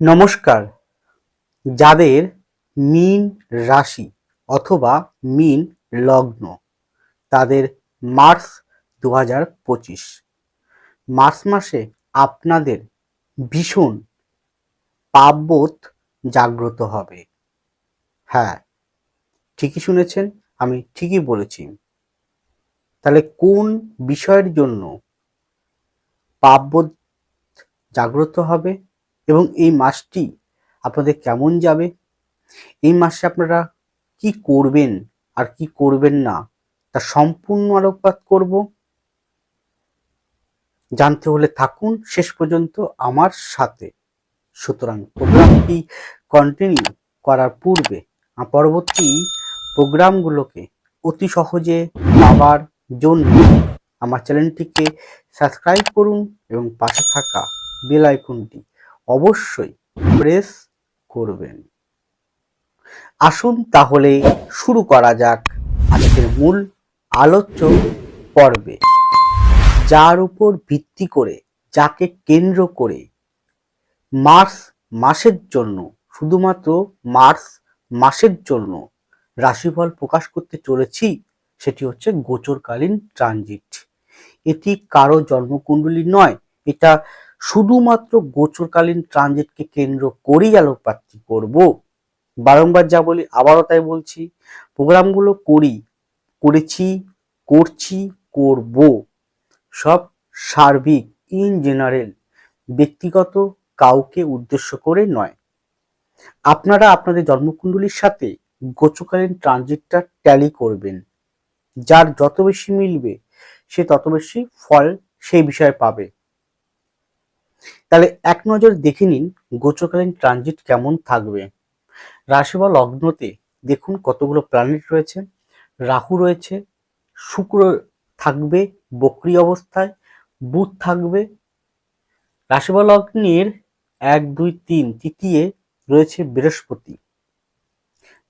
নমস্কার। যাদের মীন রাশি অথবা মীন লগ্ন, তাদের মার্চ দু হাজার পঁচিশ। মার্চ মাসে আপনাদের ভীষণ পাপবোধ জাগ্রত হবে। হ্যাঁ ঠিকই শুনেছেন, আমি ঠিকই বলেছি। তাহলে কোন বিষয়ের জন্য পাপবোধ জাগ্রত হবে? এবং এই মাসটি আপনাদের কেমন যাবে? এই মাসে আপনারা কি করবেন আর কি করবেন না, তা সম্পূর্ণ আলোকপাত করব। জানতে হলে থাকুন শেষ পর্যন্ত আমার সাথে। সুতরাং প্রোগ্রামটি কন্টিনিউ করার পূর্বে পরবর্তী প্রোগ্রামগুলোকে অতি সহজে পাওয়ার জন্য আমার চ্যানেলটিকে সাবস্ক্রাইব করুন এবং পাশে থাকা বেল আইকনটি অবশ্যই প্রেস করবেন। আসুন তাহলে শুরু করা যাক আজকের মূল আলোচ্য পর্বে। যার উপর ভিত্তি করে, যাকে কেন্দ্র করে মার্চ মাসের জন্য, শুধুমাত্র মার্চ মাসের জন্য রাশিফল প্রকাশ করতে চলেছি, সেটি হচ্ছে গোচরকালীন ট্রানজিট এটি কারও জন্মকুণ্ডলী নয়, এটা শুধুমাত্র গোচরকালীন ট্রানজিটকে কেন্দ্র করেই আলোকপাত করব। বারংবার যা বলি, আবারও তাই বলছি, প্রোগ্রামগুলো করি, করেছি, করছি, করব। সব সার্বিক, ইন জেনারেল, ব্যক্তিগত, কাউকে উদ্দেশ্য করে নয়। আপনারা আপনাদের জন্মকুণ্ডলীর সাথে গোচকালীন ট্রানজিটটা ট্যালি করবেন। যার যত বেশি মিলবে, সে তত বেশি ফল সেই বিষয়ে পাবে। তাহলে এক নজর দেখে নিন গোচরকালীন ট্রানজিট কেমন থাকবে। রাশি বা লগ্নতে দেখুন কতগুলো প্ল্যানেট রয়েছে, রাহু রয়েছে, শুক্র থাকবে বক্রি অবস্থায়, বুধ থাকবে, রাশি বা লগ্নের এক, দুই, তিন তৃতীয় রয়েছে বৃহস্পতি।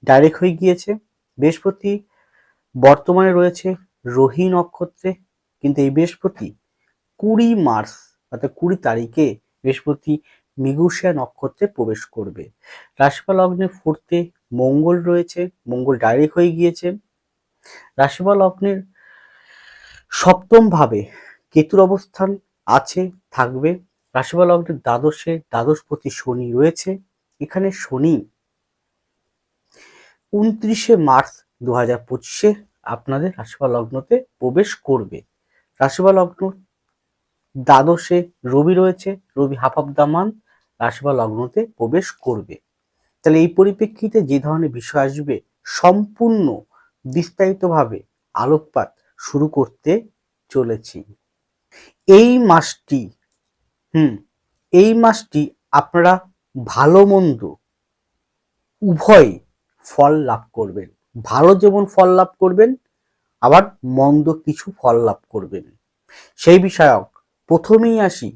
ডাইরেক্ট হয়ে গিয়েছে, বৃহস্পতি বর্তমানে রয়েছে রোহি নক্ষত্রে, কিন্তু এই বৃহস্পতি কুড়ি মার্চ অর্থাৎ কুড়ি তারিখে বৃহস্পতি মৃগশিরা নক্ষত্রে প্রবেশ করবে। রাশিফল লগ্নে ফোর্থে মঙ্গল রয়েছে, মঙ্গল ডাইরেক্ট হয়ে গিয়েছে। রাশিফল লগ্নের সপ্তম ভাবে কেতুর অবস্থান আছে, থাকবে। রাশিফল লগ্নের দ্বাদশে, দ্বাদশপতি শনি রয়েছে। এখানে শনি উনত্রিশে মার্চ দু হাজার পঁচিশে আপনাদের রাশিফল লগ্নতে প্রবেশ করবে। রাশিফল লগ্ন দ্বাদশে রবি রয়েছে, রবি হাফ অফ মান্থ রাশিফল লগ্নতে প্রবেশ করবে। তাহলে এই পরিপ্রেক্ষিতে যে ধরনের বিষয় আসবে, সম্পূর্ণ বিস্তারিতভাবে আলোকপাত শুরু করতে চলেছি। এই মাসটি, হুম, এই মাসটি আপনারা ভালো মন্দ উভয় ফল লাভ করবেন। ভালো যেমন ফল লাভ করবেন, আবার মন্দ কিছু ফল লাভ করবেন। সেই বিষয়ক প্রথমেই আসি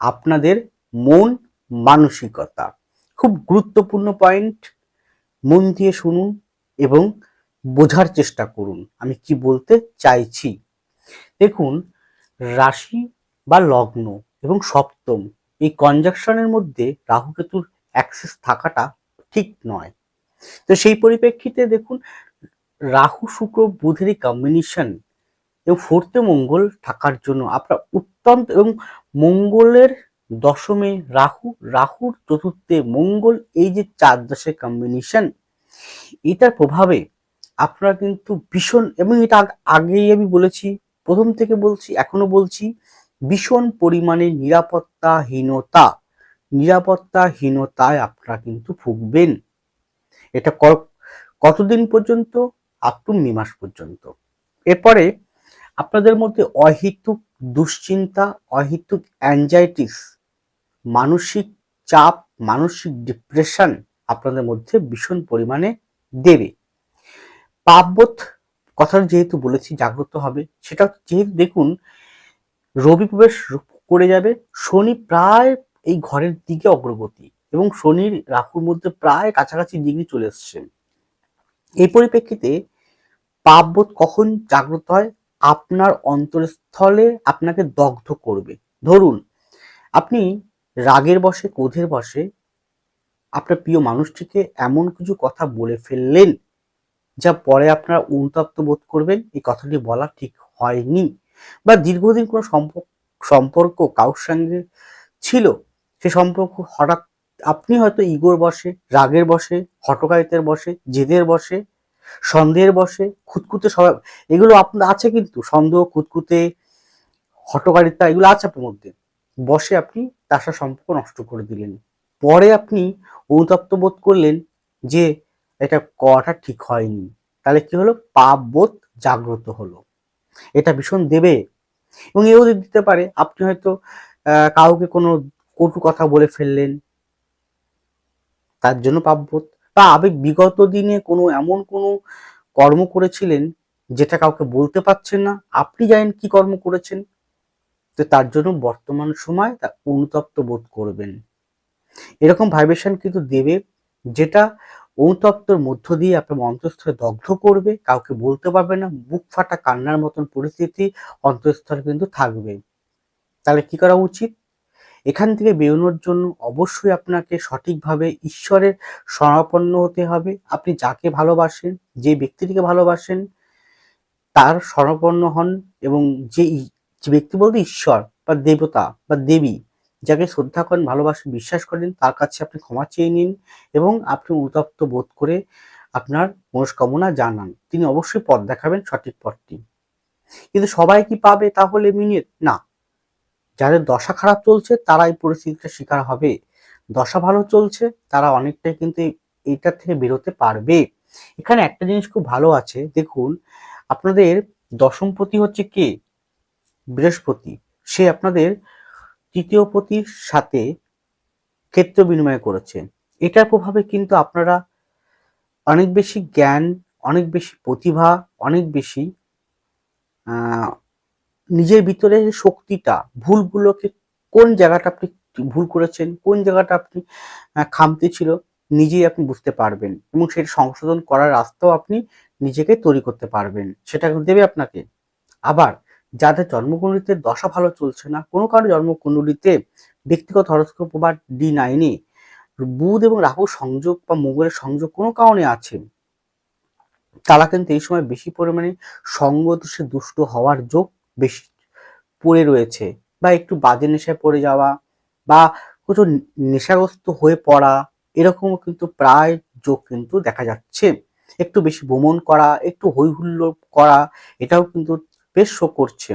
আপনাদের মন মানসিকতা। খুব গুরুত্বপূর্ণ পয়েন্ট মন দিয়ে শুনুন এবং বোঝার চেষ্টা করুন আমি কি বলতে চাইছি। দেখুন, রাশি বা লগ্ন এবং সপ্তম এই কনজাকশনের মধ্যে রাহু কেতুর অ্যাক্সেস থাকাটা ঠিক নয়। তো সেই পরিপ্রেক্ষিতে দেখুন, রাহু, শুক্র, বুধেরই কম্বিনেশন এবং ফোর্থে মঙ্গল থাকার জন্য আপনার অত্যন্ত এবং মঙ্গলের দশমে রাহু, রাহুর চতুর্থে মঙ্গল, এই যে চার দশের কম্বিনেশন এটার প্রভাবে আপনারা কিন্তু ভীষণ এবং এটা আগেই আমি বলেছি, প্রথম থেকে বলছি, এখনও বলছি, ভীষণ পরিমাণে নিরাপত্তাহীনতা, নিরাপত্তাহীনতায় আপনারা কিন্তু ভুগবেন। এটা কতদিন পর্যন্ত? আপ টু মে মাস পর্যন্ত। এরপরে আপনাদের মধ্যে অহেতুক দুশ্চিন্তা, অহেতুক অ্যাংজাইটিস মানসিক চাপ, মানসিক ডিপ্রেশন আপনাদের মধ্যে ভীষণ পরিমাণে দেবে। পাপবোধ কথাটা যেহেতু বলেছি, জাগ্রত হবে, সেটা যেহেতু দেখুন, রবি প্রবেশ করে যাবে, শনি প্রায় এই ঘরের দিকে অগ্রগতি এবং শনির রাহুর মধ্যে প্রায় কাছাকাছি ডিগ্রি চলে এসছে। এই পরিপ্রেক্ষিতে পাপবোধ কখন জাগ্রত হয়? আপনার অন্তরস্থলে আপনাকে দগ্ধ করবে। ধরুন, আপনি রাগের বসে ক্রোধের বসে আপনার প্রিয় মানুষটিকে এমন কিছু কথা বলে ফেললেন, যা পরে আপনারা অনুতপ্ত বোধ করবেন, এই কথাটি বলা ঠিক হয়নি বা দীর্ঘদিন কোনো সম্পর্ক সম্পর্ক কারোর সঙ্গে ছিল, সে সম্পর্ক হঠাৎ, আপনি হয়তো ইগোর বসে রাগের বসে হটকারিতের বসে জেদের বসে সন্দেহের বসে খুঁতকুতে সবাই, এগুলো আপনার আছে কিন্তু, সন্দেহ খুঁতকুতে হটকারিতা, এগুলো আছে আপনার মধ্যে। বসে আপনি তার সাথে সম্পর্ক নষ্ট করে দিলেন। পরে আপনি অনুতপ্ত বোধ করলেন যে এটা করাটা ঠিক হয়নি। তাহলে কি হলো? পাপ বোধ জাগ্রত হলো। এটা ভীষণ দেবে। এবং এও দিতে পারে, আপনি হয়তো কাউকে কোনো কটু কথা বলে ফেললেন। তার জন্য পাপবোধ। বা আবেগ বিগত দিনে কোনো এমন কোনো কর্ম করেছিলেন যেটা কাউকে বলতে পারছেন না? আপনি জানেন কি কর্ম করেছেন? তো তার জন্য বর্তমান সময় তা অনুতপ্ত বোধ করবেন। এরকম ভাইব্রেশন কিন্তু দেবে যেটা অনুতপ্তর মধ্য দিয়ে আপনার অন্তঃস্থলে দগ্ধ করবে, কাউকে বলতে পারবে না, বুক ফাটা কান্নার মতন পরিস্থিতি অন্তঃস্থলে কিন্তু থাকবে। তাহলে কি করা উচিত? এখান থেকে বেরোনোর জন্য অবশ্যই আপনাকে সঠিকভাবে ঈশ্বরের শরণাপন্ন হতে হবে। আপনি যাকে ভালোবাসেন, যে ব্যক্তিটিকে ভালোবাসেন, তার শরণাপন্ন হন এবং যে ব্যক্তি বলতে ঈশ্বর বা দেবতা বা দেবী, যাকে শ্রদ্ধা করেন ভালোবাসেন বিশ্বাস করেন, তার কাছে আপনি ক্ষমা চেয়ে নিন এবং আপনি অনুতপ্ত বোধ করে আপনার মনস্কামনা জানান। তিনি অবশ্যই পথ দেখাবেন সঠিক পথটি। কিন্তু সবাই কি পাবে তাহলে মিনিট? না। যাদের দশা খারাপ চলছে, তারা এই পরিস্থিতিটা শিকার হবে। দশা ভালো চলছে, তারা অনেকটাই কিন্তু এই- এইটার থেকে বেরোতে পারবে। এখানে একটা জিনিস খুব ভালো আছে, দেখুন, আপনাদের দশমপতি হচ্ছে কে? বৃহস্পতি। সে আপনাদের তৃতীয় পতির সাথে ক্ষেত্র বিনিময় করেছে। এটার প্রভাবে কিন্তু আপনারা অনেক বেশি জ্ঞান, অনেক বেশি প্রতিভা, অনেক বেশি নিজের ভিতরে শক্তিটা, ভুলগুলোকে কোন জায়গাটা আপনি ভুল করেছেন, কোন জায়গাটা আপনি খামতি ছিল, নিজেই আপনি বুঝতে পারবেন এবং সেটা সংশোধন করার রাস্তাও আপনি নিজেকে তৈরি করতে পারবেন। সেটা দেবে আপনাকে। আবার, যাদের জন্মকুণ্ডলিতে দশা ভালো চলছে না, কোনো কারও জন্মকুণ্ডলিতে ব্যক্তিগত হরস্কোপ বা ডি নাইনে বুধ এবং রাহু সংযোগ বা মঙ্গলের সংযোগ কোনো কারণে আছে, তারা কিন্তু এই সময় বেশি পরিমাণে সঙ্গদোষে দুষ্ট হওয়ার যোগ বেশি পড়ে রয়েছে বা একটু বাজে নেশায় পড়ে যাওয়া বা কিছু নেশাগ্রস্ত হয়ে পড়া, এরকমও কিন্তু প্রায় যোগ কিন্তু দেখা যাচ্ছে। একটু বেশি ভ্রমণ করা, একটু হইহুল্লো করা, এটাও কিন্তু বেশ শো করছে।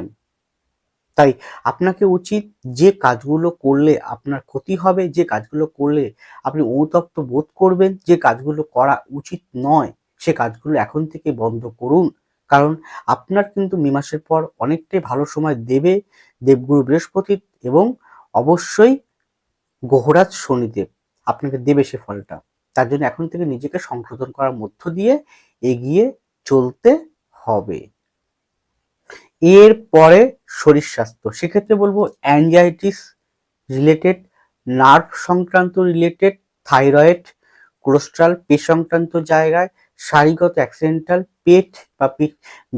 তাই আপনাকে উচিত যে কাজগুলো করলে আপনার ক্ষতি হবে, যে কাজগুলো করলে আপনি অনুতপ্ত বোধ করবেন, যে কাজগুলো করা উচিত নয়, সে কাজগুলো এখন থেকে বন্ধ করুন। কারণ আপনার কিন্তু মে মাসের পর অনেকটাই ভালো সময় দেবে দেবগুরু বৃহস্পতি এবং অবশ্যই গহরাজ শনিদেব আপনাকে দেবে সে ফলটা। তার জন্য এখন থেকে নিজেকে সংশোধন করার মধ্য দিয়ে এগিয়ে চলতে হবে। এর পরে শরীর স্বাস্থ্য। সেক্ষেত্রে বলব অ্যাংজাইটিস রিলেটেড নার্ভ সংক্রান্ত রিলেটেড থাইরয়েড কোলেস্ট্রল পেট সংক্রান্ত জায়গায় শারীরগত অ্যাক্সিডেন্টাল পেট বা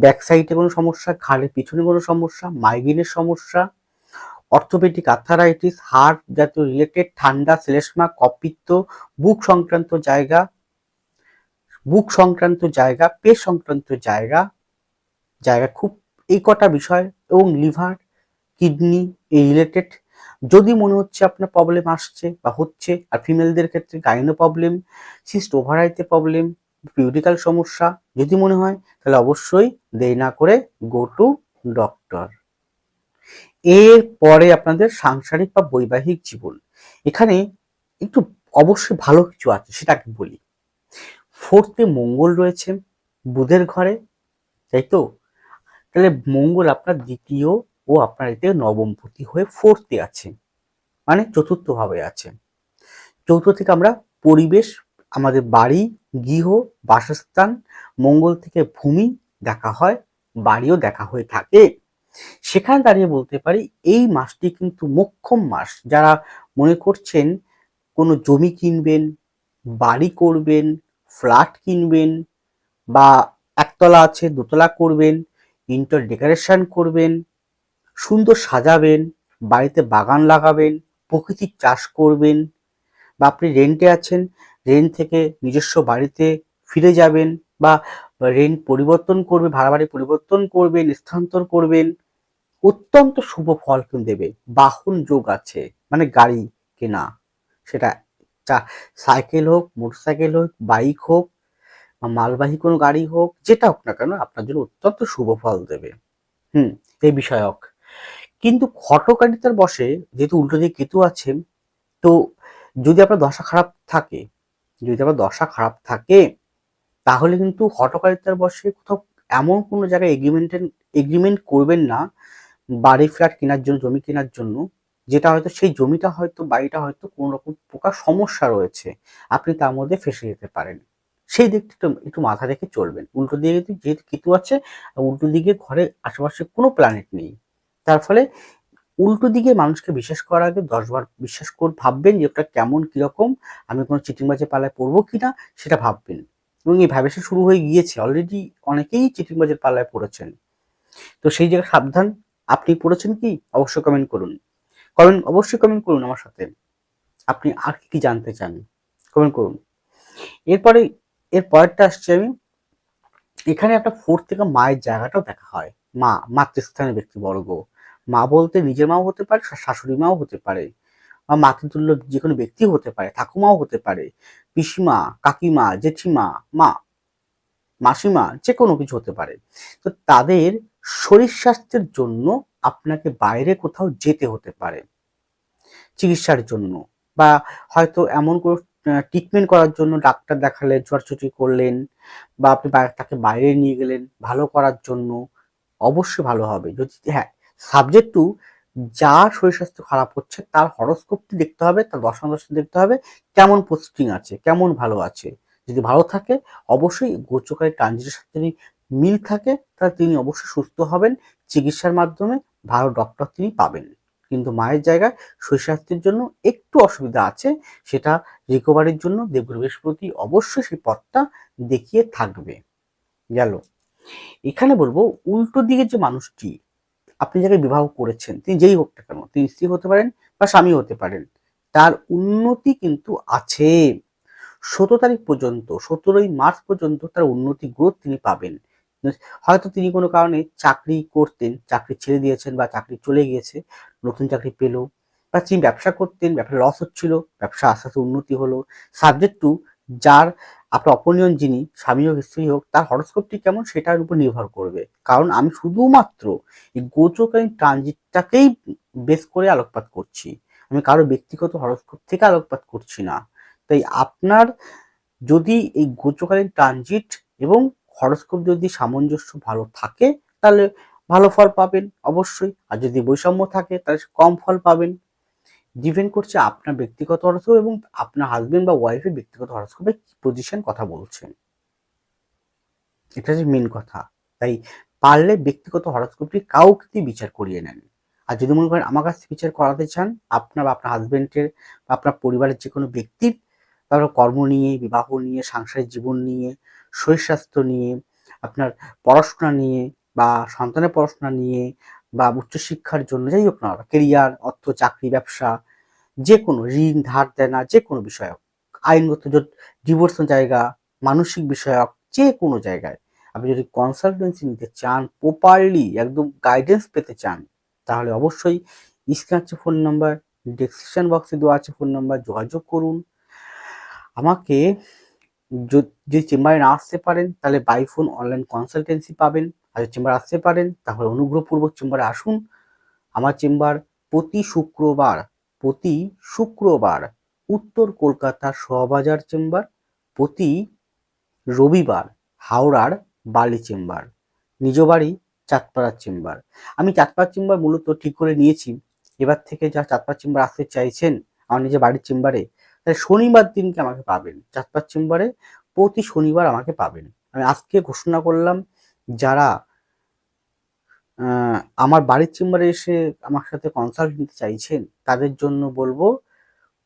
ব্যাক সাইডে কোনো সমস্যা, ঘাড়ের পিছনে কোনো সমস্যা মাইগ্রেনের সমস্যা অর্থোপেডিক আর্থারাইটিস হার্ট জাতীয় রিলেটেড ঠান্ডা শ্লেষ্মা কপিত্ত, বুক সংক্রান্ত জায়গা, বুক সংক্রান্ত জায়গা, পেট সংক্রান্ত জায়গা জায়গা খুব, এই কটা বিষয় এবং লিভার কিডনি এই রিলেটেড যদি মনে হচ্ছে আপনার প্রবলেম আসছে বা হচ্ছে, আর ফিমেলদের ক্ষেত্রে গাইনো প্রবলেম সিস্ট ওভারাইতে প্রবলেম পিউরিক্যাল সমস্যা যদি মনে হয়, তাহলে অবশ্যই দেরি না করে গো টু ডক্টর এর পরে আপনাদের সাংসারিক বা বৈবাহিক জীবন। এখানে একটু অবশ্যই ভালো কিছু আছে সেটাকে বলি। ফোর্থে মঙ্গল রয়েছে, বুধের ঘরে, তাই তো? তাহলে মঙ্গল আপনার দ্বিতীয় ও আপনার এতে নবমপতি হয়ে ফোর্থে আছে মানে চতুর্থ ভাবে আছে। চৌথ থেকে আমরা পরিবেশ আমাদের বাড়ি, গৃহ, বাসস্থান, মঙ্গল থেকে ভূমি দেখা হয়, বাড়িও দেখা হয়ে থাকে। সেখানে দাঁড়িয়ে বলতে পারি, এই মাসটি কিন্তু মোক্ষম মাস। যারা মনে করছেন কোনো জমি কিনবেন, বাড়ি করবেন, ফ্ল্যাট কিনবেন বা একতলা আছে, দোতলা করবেন, ইন্টার ডেকোরেশন করবেন, সুন্দর সাজাবেন, বাড়িতে বাগান লাগাবেন, প্রকৃতির চাষ করবেন বা আপনি রেন্টে আছেন রেন্ট থেকে নিজস্ব বাড়িতে ফিরে যাবেন বা রেন্ট পরিবর্তন করবে, ভাড়া বাড়ি পরিবর্তন করবেন, স্থানান্তর করবেন, অত্যন্ত শুভ ফল কিন্তু দেবে। বাহন যোগ আছে মানে গাড়ি কেনা। সেটা সাইকেল হোক, মোটরসাইকেল হোক, বাইক হোক, বা মালবাহী কোনো গাড়ি হোক, যেটা হোক না কেন আপনার জন্য অত্যন্ত শুভ ফল দেবে। হুম, এই বিষয়ক। কিন্তু খটকারিতার বসে যেহেতু উল্টো দিকে কেতু আছে তো যদি আপনার দশা খারাপ থাকে যদি আপনার দশা খারাপ থাকে, তাহলে কিন্তু হটকারিতার বসে কোথাও এমন কোনো জায়গায় এগ্রিমেন্টের এগ্রিমেন্ট করবেন না, বাড়ি ফ্ল্যাট কেনার জন্য, জমি কেনার জন্য, যেটা হয়তো সেই জমিটা হয়তো, বাড়িটা হয়তো কোনো রকম প্রকার সমস্যা রয়েছে, আপনি তার মধ্যে ফেসে যেতে পারেন। সেই দিকটা একটু একটু মাথা রেখে চলবেন। উল্টো দিকে যেহেতু কেতু আছে উল্টো দিকে ঘরের আশেপাশে কোনো প্ল্যানেট নেই। তার ফলে উল্টো দিকে মানুষকে বিশ্বাস করার আগে দশবার বিশ্বাস করে, ভাববেন যে ওটা কেমন, কীরকম, আমি কোনো চিটিংবাজে পালায় পড়ব কিনা, সেটা ভাববেন। এবং এই ভ্যাবেশন শুরু হয়ে গিয়েছে অলরেডি অনেকেই চিটিংবাজের পাল্লায় পড়েছেন। তো সেই জায়গায় সাবধান, আপনি পড়েছেন কি? অবশ্যই কমেন্ট করুন। কমেন্ট অবশ্যই কমেন্ট করুন আমার সাথে। আপনি আর কি কি জানতে চান? কমেন্ট করুন। এরপরে, এর পরেরটা আসছে আমি, এখানে একটা ফোর্থ থেকে মায়ের জায়গাটাও দেখা হয়। মা মাতৃস্থানের ব্যক্তিবর্গ। মা বলতে নিজের মাও হতে পারে শাশুড়ি মাও হতে পারে, বা মাতৃতুল্য যে কোনো ব্যক্তি হতে পারে, ঠাকুমাও হতে পারে, পিসিমা, কাকিমা, জেঠিমা, মা, মাসিমা, যে কোনো কিছু হতে পারে। তো তাদের শরীর স্বাস্থ্যের জন্য আপনাকে বাইরে কোথাও যেতে হতে পারে। চিকিৎসার জন্য বা হয়তো এমন কোনো ট্রিটমেন্ট করার জন্য ডাক্তার দেখালেন ছোটাছুটি করলেন, বা আপনি তাকে বাইরে নিয়ে গেলেন, ভালো করার জন্য অবশ্যই ভালো হবে। যদি হ্যাঁ সাবজেক্ট টু যার শরীর স্বাস্থ্য খারাপ হচ্ছে তার হরস্কোপটি দেখতে হবে, তার দর্শন দর্শন দেখতে হবে, কেমন পোস্টিং আছে, কেমন ভালো আছে। যদি ভালো থাকে, অবশ্যই গোচকারী ট্রানজিটের সাথে মিল থাকে, তাহলে তিনি অবশ্যই সুস্থ হবেন, চিকিৎসার মাধ্যমে ভালো ডক্টর তিনি পাবেন। কিন্তু মায়ের জায়গায় শরীর স্বাস্থ্যের জন্য একটু অসুবিধা আছে, সেটা রিকভারির জন্য দেবগুরু বৃহস্পতি অবশ্যই সেই পথটা দেখিয়ে থাকবে। গেল। এখানে বলব, উল্টো দিকে যে মানুষটি আপনি যাকে বিবাহ করেছেন, তিনি যেই হোক না কেন, তিনি স্ত্রী হতে পারেন বা স্বামী হতে পারেন, তার উন্নতি কিন্তু আছে। সতেরো তারিখ পর্যন্ত, সতেরোই মার্চ পর্যন্ত তার উন্নতি গ্রোথ তিনি পাবেন। হয়তো তিনি কোনো কারণে চাকরি করতেন, চাকরি ছেড়ে দিয়েছেন বা চাকরি চলে গিয়েছে, নতুন চাকরি পেল বা তিনি ব্যবসা করতেন ব্যবসা লস হচ্ছিল, ব্যবসা আস্তে আস্তে উন্নতি হলো। সাবজেক্ট টু যার আপনার অপনিয়ন যিনি, স্বামী হোক, স্ত্রী হোক, তার হরস্কোপটি কেমন সেটার উপর নির্ভর করবে। কারণ আমি শুধুমাত্র এই গোচকালীন ট্রানজিটটাকেই বেস করে আলোকপাত করছি। আমি কারও ব্যক্তিগত হরস্কোপ থেকে আলোকপাত করছি না। তাই আপনার যদি এই গোচকালীন ট্রানজিট এবং হরস্কোপ যদি সামঞ্জস্য ভালো থাকে, তাহলে ভালো ফল পাবেন অবশ্যই। আর যদি বৈষম্য থাকে, তাহলে কম ফল পাবেন। ডিপেন্ড করছে আপনার ব্যক্তিগত হরস্কোপ এবং আপনার হাজবেন্ড বা ওয়াইফের ব্যক্তিগত হরস্কোপে পজিশন কথা বলছেন। এটা হচ্ছে মেন কথা। তাই পারলে ব্যক্তিগত হরস্কোপটি কাউকে বিচার করিয়ে নেন। আর যদি মনে করেন আমার কাছে বিচার করাতে চান, আপনার বা আপনার হাজবেন্ডের বা আপনার পরিবারের যে কোনো ব্যক্তির, তারপর কর্ম নিয়ে, বিবাহ নিয়ে, সাংসারিক জীবন নিয়ে, শরীর স্বাস্থ্য নিয়ে, আপনার পড়াশোনা নিয়ে বা সন্তানের পড়াশোনা নিয়ে বা উচ্চশিক্ষার জন্য যাই হোক না কেরিয়ার অর্থ, চাকরি, ব্যবসা যে কোনো ঋণ, ধার দেনা যে কোনো বিষয়ক, আইনগত ডিভোর্স জায়গা, মানসিক বিষয়ক যে কোনো জায়গায় আপনি যদি কনসালটেন্সি নিতে চান প্রপারলি একদম গাইডেন্স পেতে চান, তাহলে অবশ্যই স্ক্রিন আছে ফোন নাম্বার ডিসক্রিপশন বক্সে দেওয়া আছে ফোন নাম্বার যোগাযোগ করুন। আমাকে যদি চেম্বারে না আসতে পারেন, তাহলে বাই ফোন অনলাইন কনসালটেন্সি পাবেন। আর চেম্বার আসতে পারেন, তাহলে অনুগ্রহপূর্বক চেম্বারে আসুন। আমার চেম্বার প্রতি শুক্রবার প্রতি শুক্রবার উত্তর কলকাতার শোয়াবাজার চেম্বার, প্রতি রবিবার হাওড়ার বালি চেম্বার, নিজ বাড়ি চাঁদপাড়ার চেম্বার। আমি চাঁদপাড়ার চেম্বার মূলত ঠিক করে নিয়েছি। এবার থেকে যা চাঁদপাড়ার চেম্বার আসতে চাইছেন, আমার নিজের বাড়ির চেম্বারে, তাহলে শনিবার দিনকে আমাকে পাবেন। চাঁদপাড়ার চেম্বারে প্রতি শনিবার আমাকে পাবেন। আমি আজকে ঘোষণা করলাম, যারা আমার বাড়ির চেম্বারে এসে আমার সাথে কনসাল্ট নিতে চাইছেন, তাদের জন্য বলব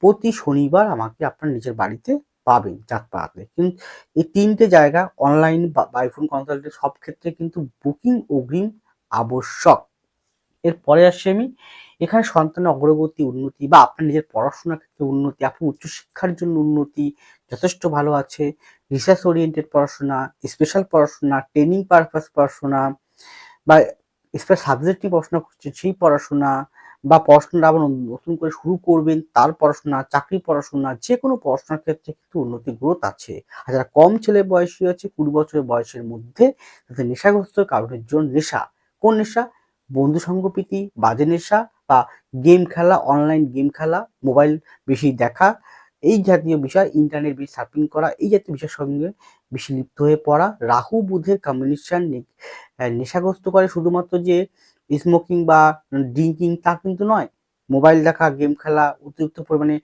প্রতি শনিবার আমাকে আপনার নিজের বাড়িতে পাবেন চাঁদপাড়াতে কিন্তু এই তিনটে জায়গা অনলাইন বাইফোন কনসাল্টের সব ক্ষেত্রে কিন্তু বুকিং অগ্রিম আবশ্যক। এরপরে আসছি আমি, এখানে সন্তানের অগ্রগতি, উন্নতি বা আপনার নিজের পড়াশোনার ক্ষেত্রে উন্নতি আপনার উচ্চশিক্ষার জন্য উন্নতি, যথেষ্ট ভালো আছে রিসার্চ ওরিয়েন্টেড পড়াশোনা স্পেশাল পড়াশোনা ট্রেনিং পারপাস পড়াশোনা বা স্পেশাল সাবজেক্ট নিয়ে পড়াশোনা করছেন সেই পড়াশোনা বা পড়াশোনাটা আবার নতুন করে শুরু করবেন, তার পড়াশোনা, চাকরি পড়াশোনা যে কোনো পড়াশোনার ক্ষেত্রে কিন্তু উন্নতি গ্রোথ আছে। আর যারা কম ছেলে বয়সী আছে, কুড়ি বছরের বয়সের মধ্যে, তাদের নেশাগ্রস্ত কারণের জন্য নেশা। কোন নেশা? বন্ধু সঙ্গপ্রীতি বাজে নেশা বা গেম খেলা অনলাইন গেম খেলা মোবাইল বেশি দেখা এই জাতীয় বিষয় ইন্টারনেট বেশি সার্ফিং করা, এই জাতীয় বিষয়ের সঙ্গে বেশি লিপ্ত হয়ে পড়া। রাহু বুধের কম্বিনেশন নেশাগ্রস্ত করে শুধুমাত্র যে স্মোকিং বা ড্রিঙ্কিং তা কিন্তু নয় মোবাইল দেখা গেম খেলা, অতিরিক্ত পরিমাণে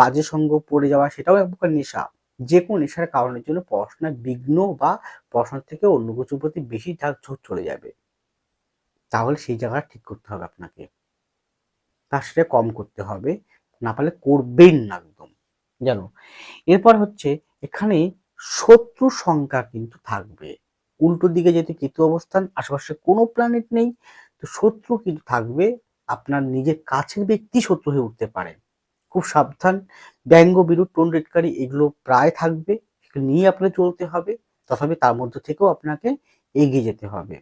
বাজে সঙ্গ পড়ে যাওয়া সেটাও এক প্রকার নেশা। যে কোনো নেশার কারণের জন্য পড়াশোনায় বিঘ্ন বা পড়াশোনার থেকে অন্য কিছুর প্রতি বেশি ঝাঁক ঝোঁক চলে যাবে। তাহলে সেই জায়গাটা ঠিক করতে হবে আপনাকে। তার সেটা কম করতে হবে, না পারলে করবেন না। জানো? এরপর হচ্ছে এখানে শত্রু সংখ্যা কিন্তু থাকবে। উল্টো দিকে যেহেতু কেতু অবস্থান, আশেপাশে কোনো প্ল্যানেট নেই, তো শত্রু কিন্তু থাকবে, আপনার নিজের কাছের ব্যক্তি শত্রু হয়ে উঠতে পারে। খুব সাবধান, ব্যঙ্গ বিরুদ্ধ টোন রেটকারী এগুলো প্রায় থাকবে নিয়ে আপনাকে চলতে হবে, তথাপি তার মধ্যে থেকেও আপনাকে এগিয়ে যেতে হবে।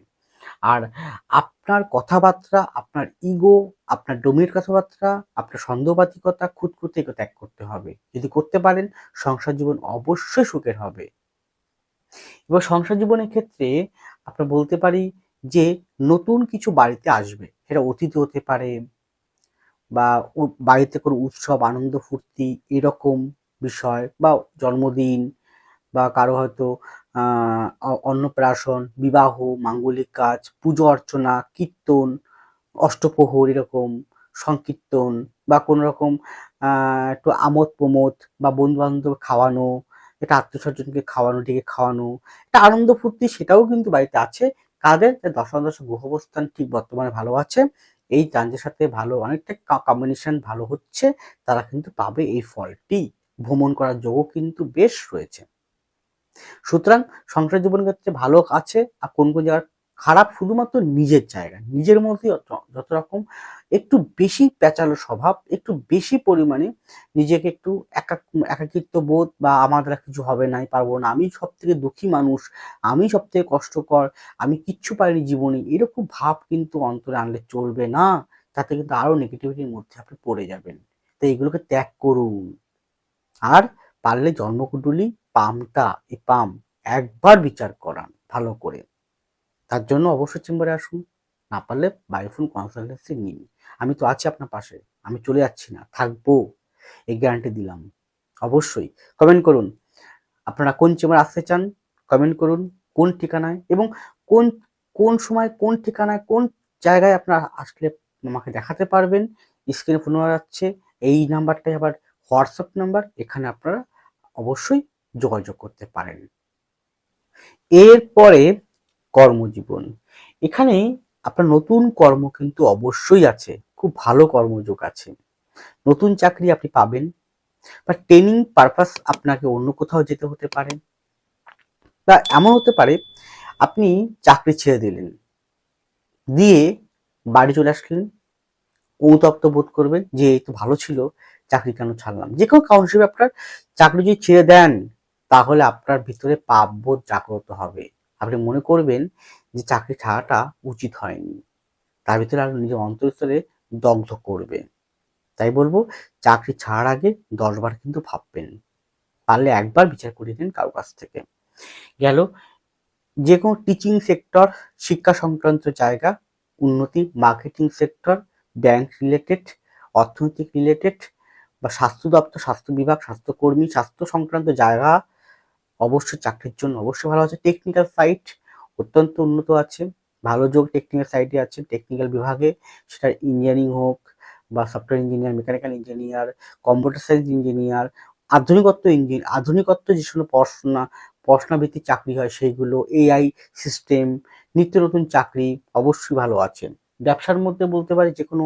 আর আপনার কথাবার্তা, আপনার ইগো আপনার ডোমের কথাবার্তা, আপনার সন্দেহবাদিকতা খুঁতখুঁতে ত্যাগ করতে হবে। যদি করতে পারেন, সংসার জীবন অবশ্যই সুখের হবে। এবার সংসার জীবনের ক্ষেত্রে আমরা বলতে পারি যে, নতুন কিছু বাড়িতে আসবে। সেটা অতিথি হতে পারে বা বাড়িতে কোনো উৎসব, আনন্দ, ফুর্তি এরকম বিষয় বা জন্মদিন বা কারও হয়তো অন্নপ্রাশন বিবাহ, মাঙ্গলিক কাজ, পুজো অর্চনা, কীর্তন, অষ্টপ্রহর এরকম, সংকীর্তন বা কোনো রকম একটু আমোদ প্রমোদ বা বন্ধু বান্ধব খাওয়ানো এটা আত্মীয় স্বজনকে খাওয়ানো, ডেকে খাওয়ানো, একটা আনন্দ ফুর্তি সেটাও কিন্তু বাড়িতে আছে। কাদের? দশাদশ গ্রহবস্থান ঠিক বর্তমানে ভালো আছে। এই চাঁদের সাথে ভালো, অনেকটা কম্বিনেশন ভালো হচ্ছে, তারা কিন্তু পাবে এই ফলটি। ভ্রমণ করার যোগও কিন্তু বেশ রয়েছে। সুতরাং সংসার জীবন ক্ষেত্রে ভালো আছে আর কোন কোন জায়গায় খারাপ শুধুমাত্র নিজের জায়গা। নিজের মধ্যে যত- রকম একটু বেশি প্যাচালো স্বভাব, একটু বেশি পরিমাণে নিজেকে একটু একা, একাকিত্ব বোধ বা আমার দ্বারা কিছু হবে নাই পারব না, আমি সব থেকে দুঃখী মানুষ, আমি সব থেকে কষ্টকর, আমি কিচ্ছু পারিনি জীবনে, এরকম ভাব কিন্তু অন্তরে আনলে চলবে না। তাতে কিন্তু আরও নেগেটিভিটির মধ্যে আপনি পড়ে যাবেন। তো এগুলোকে ত্যাগ করুন। আর পারলে জন্মকুণ্ডলী পামটা, এই পাম একবার বিচার করান ভালো করে। তার জন্য অবশ্যই চেম্বারে আসুন, না পারলে বায়োফোন কনসালটেন্সি নিন। আমি তো আছি আপনার পাশে, আমি চলে যাচ্ছি না, থাকব, এই গ্যারান্টি দিলাম। অবশ্যই কমেন্ট করুন, আপনারা কোন চেম্বার আসতে চান, কমেন্ট করুন, কোন ঠিকানায় এবং কোন কোন সময়, কোন ঠিকানায়, কোন জায়গায় আপনারা আসলে আমাকে দেখাতে পারবেন, স্ক্রিনে ফোন যাচ্ছে এই নাম্বারটাই আবার হোয়াটসঅ্যাপ নাম্বার, এখানে আপনারা অবশ্যই যোগাযোগ করতে পারেন। এরপরে কর্মজীবন। এখানে আপনার নতুন কর্ম কিন্তু অবশ্যই আছে, খুব ভালো কর্মযোগ আছে। নতুন চাকরি আপনি পাবেন, বা ট্রেনিং পারপাস আপনাকে অন্য কোথাও যেতে হতে পারে, বা এমন হতে পারে, আপনি চাকরি ছেড়ে দিলেন, দিয়ে বাড়ি চলে আসলেন অনুতপ্ত বোধ করবেন যে, এই তো ভালো ছিল, চাকরি কেন ছাড়লাম? যে কোনো কারণ হিসেবে আপনার চাকরি যদি ছেড়ে দেন তাহলে আপনার ভিতরে পাপবোধ জাগ্রত হবে। আপনি মনে করবেন যে চাকরি ছাড়াটা উচিত হয়নি। তার ভিতরে আরও নিজের অন্তরস্থলে দগ্ধ করবে তাই বলব, চাকরি ছাড়ার আগে দশবার কিন্তু ভাববেন। পারলে একবার বিচার করে নিন কারও কাছ থেকে। গেল যে কোনো টিচিং সেক্টর শিক্ষা সংক্রান্ত জায়গা, উন্নতি মার্কেটিং সেক্টর ব্যাংক রিলেটেড অর্থনৈতিক রিলেটেড বা স্বাস্থ্য দপ্তর, স্বাস্থ্য বিভাগ স্বাস্থ্যকর্মী স্বাস্থ্য সংক্রান্ত জায়গা অবশ্যই চাকরির জন্য অবশ্যই ভালো আছে। টেকনিক্যাল সাইট অত্যন্ত উন্নত আছে। ভালো যোগ টেকনিক্যাল সাইটে আছে। টেকনিক্যাল বিভাগে সেটা ইঞ্জিনিয়ারিং হোক বা software engineer mechanical engineer computer science engineer আধুনিকত্ব engine আধুনিকত্ব যে সময় পড়াশোনা পড়াশোনা ভিত্তিক চাকরি হয় সেইগুলো এআই সিস্টেম নিত্য নতুন চাকরি অবশ্যই ভালো আছে। ব্যবসার মধ্যে বলতে পারি যে কোনো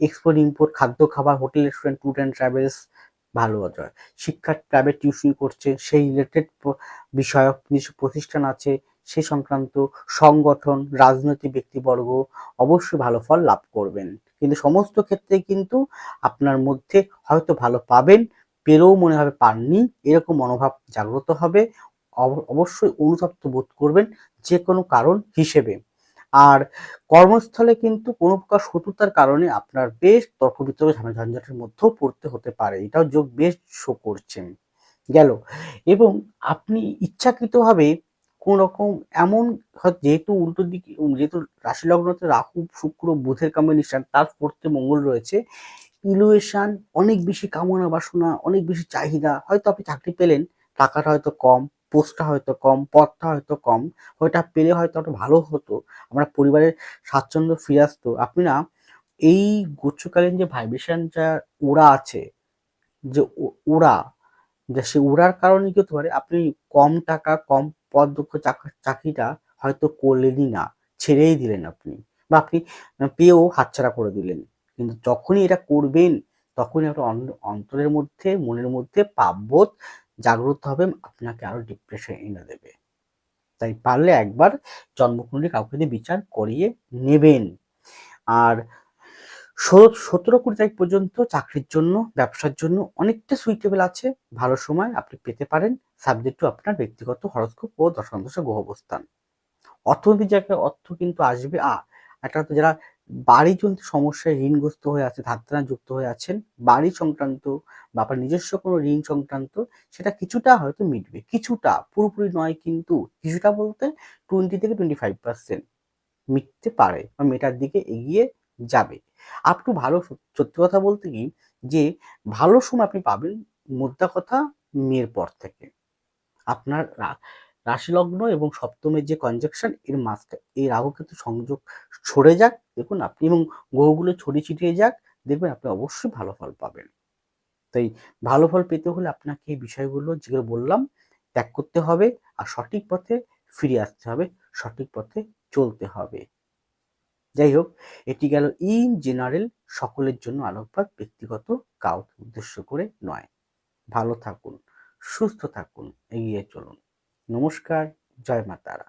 এক্সপোর্ট ইম্পোর্ট খাদ্য, খাবার hotel restaurant tour and travels ভালো আছে শিক্ষার প্রাইভেট টিউশন করছে, সেই রিলেটেড বিষয়ক কিছু প্রতিষ্ঠান আছে, সে সংক্রান্ত সংগঠন, রাজনৈতিক ব্যক্তিবর্গ অবশ্যই ভালো ফল লাভ করবেন। কিন্তু সমস্ত ক্ষেত্রে কিন্তু আপনার মধ্যে হয়তো ভালো পাবেন, পেলেও মনে হবে পাননি, এরকম মনোভাব জাগ্রত হবে, অব- অবশ্যই অনুতপ্ত বোধ করবেন যে কোনো কারণ হিসেবে। আর কর্মস্থলে কিন্তু কোনো প্রকার শত্রুতার কারণে আপনার বেশ তর্ক বিতর্ক ঝঞ্ঝাটের মধ্যেও পড়তে হতে পারে। এটাও যোগ বেশ শো করছেন গেল। এবং আপনি ইচ্ছাকৃতভাবে কোন রকম এমন যেহেতু উল্টো দিকে, যেহেতু রাশি লগ্নতে রাহু, শুক্র, বুধের কম্বিনেশন তার পড়তে মঙ্গল রয়েছে, ইলুয়েশন অনেক বেশি কামনা বাসনা, অনেক বেশি চাহিদা, হয়তো আপনি চাকরি পেলেন, টাকাটা হয়তো কম পোস্টটা হয়তো কম পথটা হয়তো কম, হয়তো পেলে হয়তো একটা ভালো হতো, আমরা পরিবারের স্বাচ্ছন্দ্য ফিরে আসতো। আপনি না এই গুচ্ছকালীন যে ভাইব্রেশন যা ওরা আছে, যে ওরা, যে সে ওড়ার কারণে কি হতে পারে? আপনি কম টাকা, কম পদ দক্ষ চাকরিটা হয়তো করলেনই না, ছেড়েই দিলেন আপনি বা আপনি পেয়েও হাতছাড়া করে দিলেন। কিন্তু যখনই এটা করবেন, তখনই অন- অন্তরের মধ্যে, মনের মধ্যে পাপবোধ জাগ্রত হবে, আপনাকে আরও ডিপ্রেশন এনে দেবে। তাই পারলে একবার জন্মকুণ্ডলী কাউকে দিয়ে বিচার করিয়ে নেবেন। আর সতেরো কুড়ি তারিখ পর্যন্ত চাকরির জন্য, ব্যবসার জন্য অনেকটা সুইটেবল আছে, ভালো সময় আপনি পেতে পারেন সাবজেক্ট টু আপনার ব্যক্তিগত হরস্কোপ ও দশাংশ গ্রহ অবস্থান অর্থনৈতিক জায়গায় অর্থ কিন্তু আসবে, আ, একটা যারা বাড়ি জনিত সমস্যায় ঋণগ্রস্ত হয়ে আছে, ধাত্রা যুক্ত হয়ে আছেন, বাড়ি সংক্রান্ত বা নিজস্ব কোনো ঋণ সংক্রান্ত, সেটা কিছুটা হয়তো মিটবে, কিছুটা, পুরোপুরি নয় কিন্তু কিছুটা বলতে টোয়েন্টি থেকে টোয়েন্টি ফাইভ পার্সেন্ট মিটতে পারে বা মেটার দিকে এগিয়ে যাবে। আপ টু ভালো সত্যি কথা বলতে কি যে, ভালো সময় আপনি পাবেন মোদ্দা কথা মেয়ের পর থেকে। আপনার রা- রাশি লগ্ন এবং সপ্তমের যে কনজাকশন এর মাঝখানে, এই রাহু কিন্তু সংযোগ সরে যাক, দেখুন আপনি এবং গ্রহগুলো ছড়িয়ে ছিটিয়ে যাক, দেখবেন আপনি অবশ্যই ভালো ফল পাবেন। তাই ভালো ফল পেতে হলে আপনাকে এই বিষয়গুলো যেগুলো বললাম, ত্যাগ করতে হবে আর সঠিক পথে ফিরে আসতে হবে, সঠিক পথে চলতে হবে। যাই হোক, এটি গেল ইন জেনারেল সকলের জন্য আলোকপাত, ব্যক্তিগত, কাউকে উদ্দেশ্য করে নয়। ভালো থাকুন, সুস্থ থাকুন, এগিয়ে চলুন। নমস্কার জয় মা তারা।